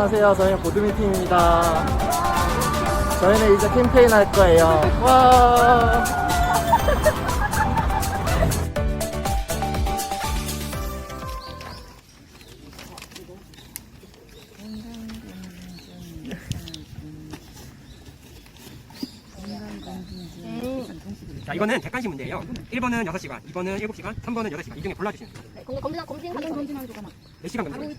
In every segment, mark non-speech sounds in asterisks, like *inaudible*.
안녕하세요. 저희는 보드미 팀입니다. 저희는 이제 캠페인 할 거예요. 와. 자, 이거는 객관식 문제예요. 1번은 6시간, 2번은 7시간, 3번은 8시간. 이 중에 골라주시면 돼요. 검- 검진 검진 검진 검진한 거몇 시간 검사해요?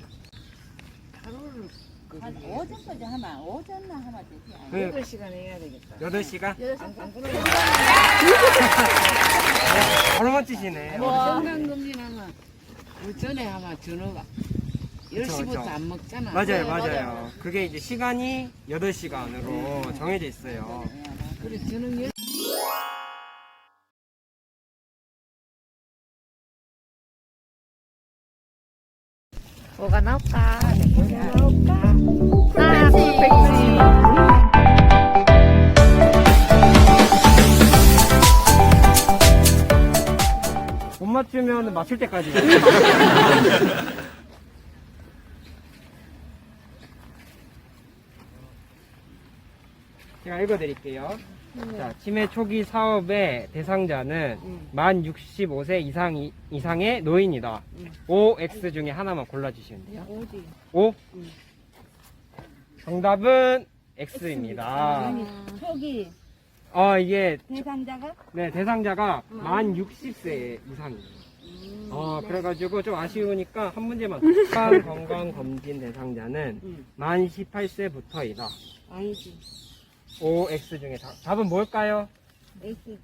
한 오전까지 하면 오전나 하면 되지. 그 8시간 해야 되겠다. 8시간? 안, 안 그러면 바로 맞히시네. 건강검진 하면 오전에 하면 전화가 그쵸, 10시부터 그쵸. 안 먹잖아. 맞아요, 네, 맞아요. 맞아요. 그게 이제 시간이 8시간으로 네. 정해져 있어요. 그래 저녁 10 뭐가 나올까? 뭐가 나올까? 맞추면 맞출 때까지. *laughs* 제가 읽어드릴게요. 자, 치매 초기 사업의 대상자는 만 65세 이상, 이상의 노인이다. O, X 중에 하나만 골라주시면 돼요. 어디? O? 정답은 X입니다. 초기 어, 이게, 대상자가 네, 대상자가 만 60세 이상이에요. 어, 그래가지고 좀 아쉬우니까 한 문제만. 더. *laughs* 건강 검진 대상자는 만 18세부터이다. 아니지. O, X 중에 답, 답은 뭘까요? X지.